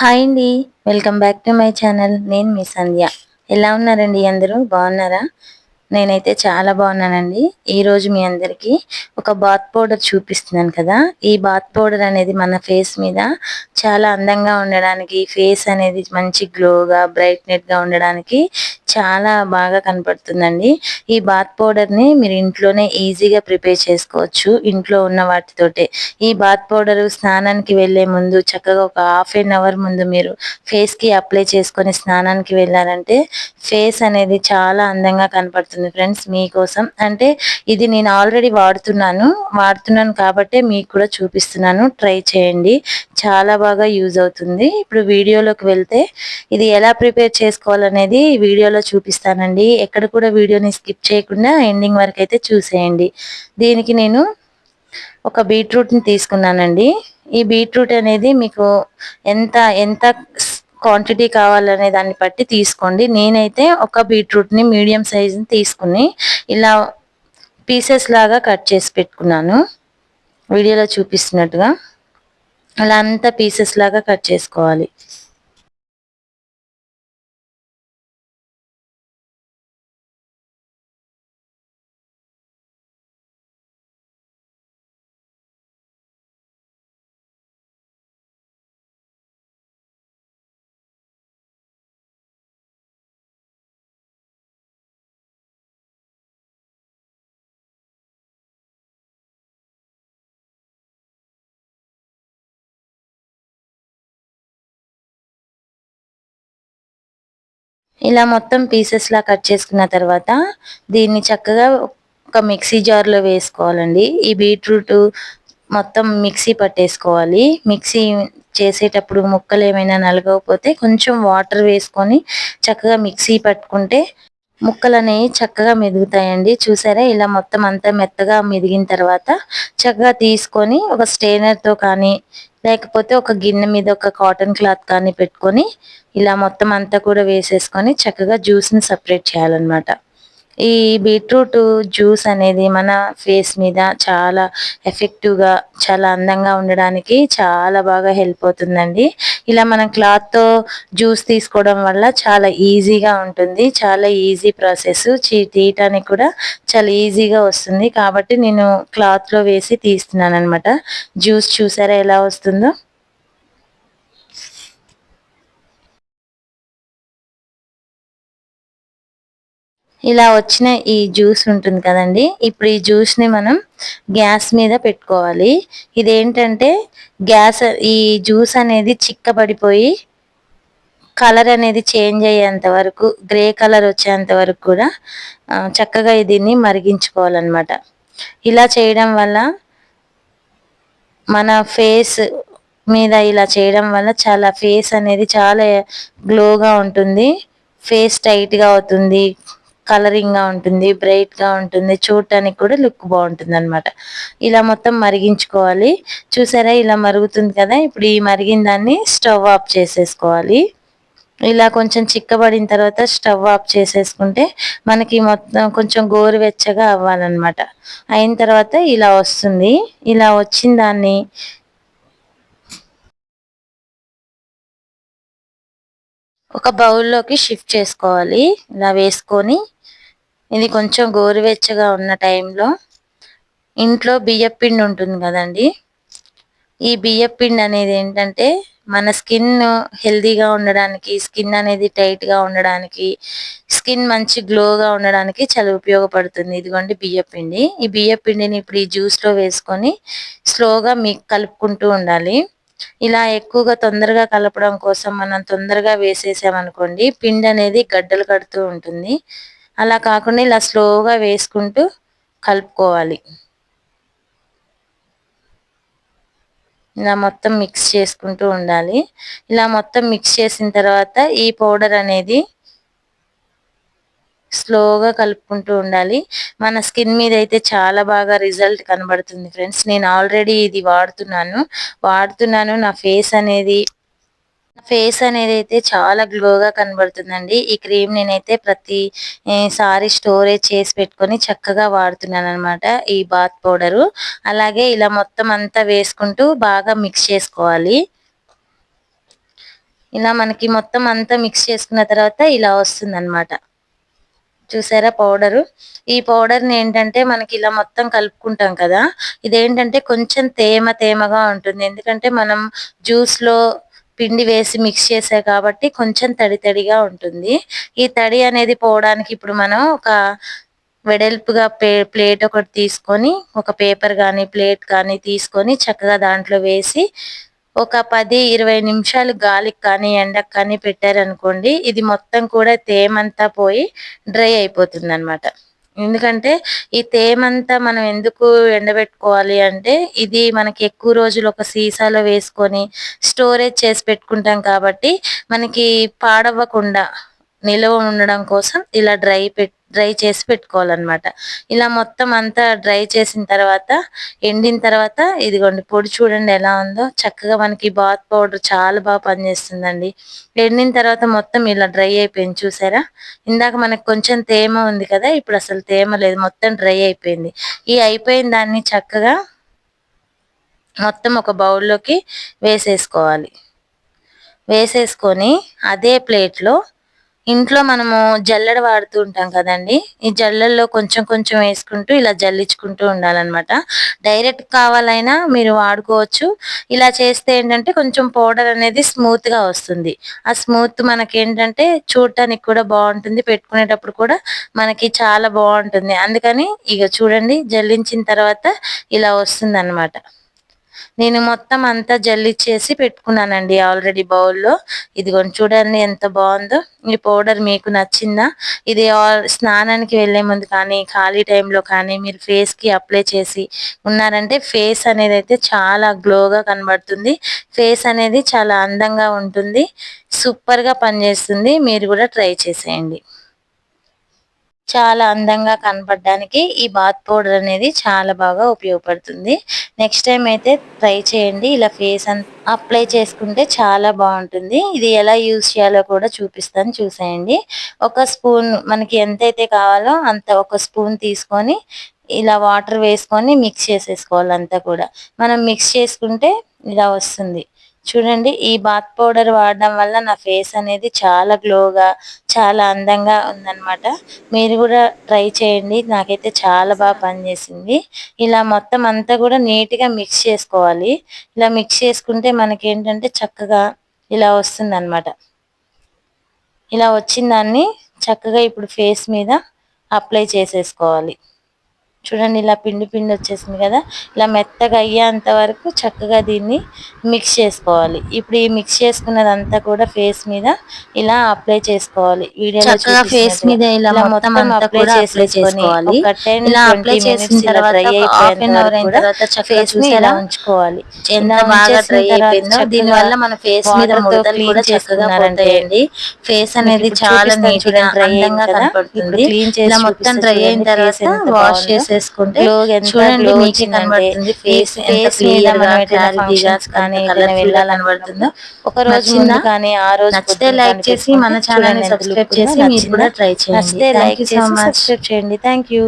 Hi అండి. Welcome back to my channel. నేను మీ సంధ్య. ఎలా ఉన్నారండి అందరూ? బాగున్నారా? నేనైతే చాలా బాగున్నానండి. ఈరోజు మీ అందరికీ ఒక బాత్ పౌడర్ చూపిస్తున్నాను కదా. ఈ బాత్ పౌడర్ అనేది మన ఫేస్ మీద చాలా అందంగా ఉండడానికి ఫేస్ అనేది మంచి గ్లోగా బ్రైట్నెట్గా ఉండడానికి చాలా బాగా కనపడుతుందండి. ఈ బాత్ పౌడర్ని మీరు ఇంట్లోనే ఈజీగా ప్రిపేర్ చేసుకోవచ్చు. ఇంట్లో ఉన్న వాటితోటే. ఈ బాత్ పౌడర్ స్నానానికి వెళ్ళే ముందు చక్కగా ఒక హాఫ్ ఎన్ అవర్ ముందు మీరు ఫేస్కి అప్లై చేసుకొని స్నానానికి వెళ్ళారంటే ఫేస్ అనేది చాలా అందంగా కనపడుతుంది. వస్తుంది ఫ్రెండ్స్ మీకోసం. అంటే ఇది నేను ఆల్రెడీ వాడుతున్నాను. వాడుతున్నాను కాబట్టి మీకు కూడా చూపిస్తున్నాను. ట్రై చేయండి. చాలా బాగా యూజ్ అవుతుంది. ఇప్పుడు వీడియోలోకి వెళ్తే ఇది ఎలా ప్రిపేర్ చేసుకోవాలనేది వీడియోలో చూపిస్తానండి. ఎక్కడ కూడా వీడియోని స్కిప్ చేయకుండా ఎండింగ్ వరకు అయితే చూసేయండి. దీనికి నేను ఒక బీట్రూట్ని తీసుకున్నానండి. ఈ బీట్రూట్ అనేది మీకు ఎంత ఎంత క్వాంటిటీ కావాలనే దాన్ని బట్టి తీసుకోండి. నేనైతే ఒక బీట్రూట్ని మీడియం సైజుని తీసుకుని ఇలా పీసెస్ లాగా కట్ చేసి పెట్టుకున్నాను. వీడియోలో చూపిస్తున్నట్టుగా. అలా అంతా పీసెస్ లాగా కట్ చేసుకోవాలి. ఇలా మొత్తం పీసెస్ లా కట్ చేసుకున్న తర్వాత దీన్ని చక్కగా ఒక మిక్సీ జార్లో వేసుకోవాలండి. ఈ బీట్రూట్ మొత్తం మిక్సీ పట్టేసుకోవాలి. మిక్సీ చేసేటప్పుడు ముక్కలు ఏమైనా నలగకపోతే కొంచెం వాటర్ వేసుకొని చక్కగా మిక్సీ పట్టుకుంటే ముక్కలు అనేవి చక్కగా మెదుగుతాయండి. చూసారా? ఇలా మొత్తం అంతా మెత్తగా మెదిగిన తర్వాత చక్కగా తీసుకొని ఒక స్టేనర్తో కానీ లేకపోతే ఒక గిన్నె మీద ఒక కాటన్ క్లాత్ కానీ పెట్టుకొని ఇలా మొత్తం అంతా కూడా వేసేసుకొని చక్కగా జ్యూస్ని సపరేట్ చేయాలన్నమాట. ఈ బీట్రూట్ జ్యూస్ అనేది మన ఫేస్ మీద చాలా ఎఫెక్టివ్గా చాలా అందంగా ఉండడానికి చాలా బాగా హెల్ప్ అవుతుందండి. ఇలా మనం క్లాత్తో జ్యూస్ తీసుకోవడం వల్ల చాలా ఈజీగా ఉంటుంది. చాలా ఈజీ ప్రాసెస్ తీయటానికి కూడా చాలా ఈజీగా వస్తుంది. కాబట్టి నేను క్లాత్లో వేసి తీస్తున్నాను అనమాట జ్యూస్ చూసారా ఎలా వస్తుందో? ఇలా వచ్చిన ఈ జ్యూస్ ఉంటుంది కదండి. ఇప్పుడు ఈ జ్యూస్ని మనం గ్యాస్ మీద పెట్టుకోవాలి. ఇదేంటంటే గ్యాస్ ఈ జ్యూస్ అనేది చిక్కబడిపోయి కలర్ అనేది చేంజ్ అయ్యేంత వరకు గ్రే కలర్ వచ్చేంత వరకు కూడా చక్కగా దీన్ని మరిగించుకోవాలన్నమాట. ఇలా చేయడం వల్ల మన ఫేస్ మీద ఇలా చేయడం వల్ల చాలా ఫేస్ అనేది చాలా గ్లోగా ఉంటుంది. ఫేస్ టైట్గా అవుతుంది. కలరింగ్గా ఉంటుంది బ్రైట్గా ఉంటుంది చూడటానికి కూడా లుక్ బాగుంటుంది అనమాట ఇలా మొత్తం మరిగించుకోవాలి. చూసారా? ఇలా మరుగుతుంది కదా? ఇప్పుడు ఈ మరిగిన దాన్ని స్టవ్ ఆఫ్ చేసేసుకోవాలి. ఇలా కొంచెం చిక్కబడిన తర్వాత స్టవ్ ఆఫ్ చేసేసుకుంటే మనకి మొత్తం కొంచెం గోరువెచ్చగా అవ్వాలన్నమాట. అయిన తర్వాత ఇలా వస్తుంది. ఇలా వచ్చిన దాన్ని ఒక బౌల్లోకి షిఫ్ట్ చేసుకోవాలి. ఇలా వేసుకొని ఇది కొంచెం గోరువెచ్చగా ఉన్న టైంలో ఇంట్లో బియ్యపిండి ఉంటుంది కదండి. ఈ బియ్యపిండి అనేది ఏంటంటే మన స్కిన్ హెల్దీగా ఉండడానికి స్కిన్ అనేది టైట్గా ఉండడానికి స్కిన్ మంచి గ్లోగా ఉండడానికి చాలా ఉపయోగపడుతుంది. ఇదిగోండి బియ్యపిండి ఈ బియ్యపిండిని ఇప్పుడు ఈ జ్యూస్లో వేసుకొని స్లోగా మీకు కలుపుకుంటూ ఉండాలి. ఇలా ఎక్కువగా తొందరగా కలపడం కోసం మనం తొందరగా వేసేసామనుకోండి పిండి అనేది గడ్డలు కడుతూ ఉంటుంది. అలా కాకుండా ఇలా స్లోగా వేసుకుంటూ కలుపుకోవాలి. ఇలా మొత్తం మిక్స్ చేసుకుంటూ ఉండాలి. ఇలా మొత్తం మిక్స్ చేసిన తర్వాత ఈ పౌడర్ అనేది స్లోగా కలుపుకుంటూ ఉండాలి. మన స్కిన్ మీద అయితే చాలా బాగా రిజల్ట్ కనబడుతుంది ఫ్రెండ్స్. నేను ఆల్రెడీ ఇది వాడుతున్నాను. వాడుతున్నాను. నా ఫేస్ అనేది ఫేస్ అనేది అయితే చాలా గ్లోగా కనబడుతుందండి. ఈ క్రీమ్ నేనైతే ప్రతి సారి స్టోరేజ్ చేసి పెట్టుకొని చక్కగా వాడుతున్నాను అనమాట ఈ బాత్ పౌడరు. అలాగే ఇలా మొత్తం అంతా వేసుకుంటూ బాగా మిక్స్ చేసుకోవాలి. ఇలా మనకి మొత్తం అంతా మిక్స్ చేసుకున్న తర్వాత ఇలా వస్తుంది అనమాట చూసారా పౌడరు? ఈ పౌడర్ని ఏంటంటే మనకి ఇలా మొత్తం కలుపుకుంటాం కదా ఇదేంటంటే కొంచెం తేమ తేమగా ఉంటుంది. ఎందుకంటే మనం జ్యూస్లో పిండి వేసి మిక్స్ చేసా కాబట్టి కొంచెం తడి తడిగా ఉంటుంది. ఈ తడి అనేది పోవడానికి ఇప్పుడు మనం ఒక వెడల్పుగా ప్లేట్ ఒకటి తీసుకొని ఒక పేపర్ కానీ ప్లేట్ కానీ తీసుకొని చక్కగా దాంట్లో వేసి ఒక పది ఇరవై నిమిషాలు గాలికి కానీ ఎండకు కానీ పెట్టారనుకోండి ఇది మొత్తం కూడా తేమంతా పోయి డ్రై అయిపోతుంది అనమాట ఎందుకంటే ఈ తేమంతా మనం ఎందుకు ఎండబెట్టుకోవాలి అంటే ఇది మనకి ఎక్కువ రోజులు ఒక సీసాలో వేసుకొని స్టోరేజ్ చేసి పెట్టుకుంటాం కాబట్టి మనకి పాడవ్వకుండా నిల్వ ఉండడం కోసం ఇలా డ్రై పెట్టు డ్రై చేసి పెట్టుకోవాలన్నమాట. ఇలా మొత్తం అంతా డ్రై చేసిన తర్వాత ఎండిన తర్వాత ఇదిగోండి పొడి చూడండి ఎలా ఉందో. చక్కగా మనకి బాత్ పౌడర్ చాలా బాగా పనిచేస్తుందండి. ఎండిన తర్వాత మొత్తం ఇలా డ్రై అయిపోయింది చూసారా? ఇందాక మనకు కొంచెం తేమ ఉంది కదా ఇప్పుడు అసలు తేమ లేదు మొత్తం డ్రై అయిపోయింది. ఈ అయిపోయిన దాన్ని చక్కగా మొత్తం ఒక బౌల్లోకి వేసేసుకోవాలి. వేసేసుకొని అదే ప్లేట్లో ఇంట్లో మనము జల్లెడ వాడుతూ ఉంటాం కదండి. ఈ జల్లెల్లో కొంచెం కొంచెం వేసుకుంటూ ఇలా జల్లించుకుంటూ ఉండాలన్నమాట. డైరెక్ట్ కావాలైనా మీరు వాడుకోవచ్చు. ఇలా చేస్తే ఏంటంటే కొంచెం పౌడర్ అనేది స్మూత్గా వస్తుంది. ఆ స్మూత్ మనకి ఏంటంటే చూడటానికి కూడా బాగుంటుంది. పెట్టుకునేటప్పుడు కూడా మనకి చాలా బాగుంటుంది. అందుకని ఇక చూడండి జల్లించిన తర్వాత ఇలా వస్తుంది నేను మొత్తం అంతా జల్లిచ్చేసి పెట్టుకున్నానండి ఆల్రెడీ బౌల్లో. ఇదిగోండి చూడండి ఎంత బాగుందో. ఈ పౌడర్ మీకు నచ్చిందా? ఇది స్నానానికి వెళ్ళే ముందు కానీ ఖాళీ టైంలో కానీ మీరు ఫేస్కి అప్లై చేసి ఉన్నారంటే ఫేస్ అనేది అయితే చాలా గ్లోగా కనబడుతుంది. ఫేస్ అనేది చాలా అందంగా ఉంటుంది. సూపర్గా పనిచేస్తుంది. మీరు కూడా ట్రై చేసేయండి. చాలా అందంగా కనపడడానికి ఈ బాత్ పౌడర్ అనేది చాలా బాగా ఉపయోగపడుతుంది. నెక్స్ట్ టైం అయితే ట్రై చేయండి. ఇలా ఫేస్ అప్లై చేసుకుంటే చాలా బాగుంటుంది. ఇది ఎలా యూజ్ చేయాలో కూడా చూపిస్తాను. చూసేయండి. ఒక స్పూన్ మనకి ఎంతైతే కావాలో అంత ఒక స్పూన్ తీసుకొని ఇలా వాటర్ వేసుకొని మిక్స్ చేసేసుకోవాలి అంతా కూడా. మనం మిక్స్ చేసుకుంటే ఇలా వస్తుంది. చూడండి ఈ బాత్ పౌడర్ వాడడం వల్ల నా ఫేస్ అనేది చాలా గ్లోగా చాలా అందంగా ఉందన్నమాట. మీరు కూడా ట్రై చేయండి నాకైతే చాలా బాగా పనిచేసింది. ఇలా మొత్తం అంతా కూడా నీట్గా మిక్స్ చేసుకోవాలి. ఇలా మిక్స్ చేసుకుంటే మనకి ఏంటంటే చక్కగా ఇలా వస్తుంది అనమాట ఇలా వచ్చిన దాన్ని చక్కగా ఇప్పుడు ఫేస్ మీద అప్లై చేసేసుకోవాలి. చూడండి ఇలా పిండి పిండి వచ్చేసింది కదా. ఇలా మెత్తగా అయ్యేంత వరకు చక్కగా దీన్ని మిక్స్ చేసుకోవాలి. ఇప్పుడు ఈ మిక్స్ చేసుకున్నదంతా కూడా ఫేస్ మీద ఇలా అప్లై చేసుకోవాలి. ఫేస్ మీద ఇలా మొత్తం అప్లై చేసుకోవాలి. ఇలా అప్లై చేసిన తర్వాత హాఫ్ అన్ అవర్ అయిన తర్వాత ఫేస్ మీద ఇలా ఉంచుకోవాలి. ఎంత బాగా డ్రై అయిపోయిందో దీని వల్ల మన ఫేస్ మీద ముడతలు కూడా చక్కగా పోతాయండి. ఫేస్ అనేది చాలా నీట్గా అందంగా కనపడుతుంది. ఇలా మొత్తం డ్రై అయిన తర్వాత వాష్ చేసేసుకుంటే చూడండి మీకు కనబడుతుంది. ఫేస్ వెళ్ళాలనబడుతుందో ఒక రోజు కానీ ఆ రోజు నచ్చితే లైక్ చేసి మన ఛానల్ని సబ్స్క్రైబ్ చేసి మీరు కూడా ట్రై చేయండి. నచ్చితే లైక్ చేసి సబ్స్క్రైబ్ చేయండి. Thank you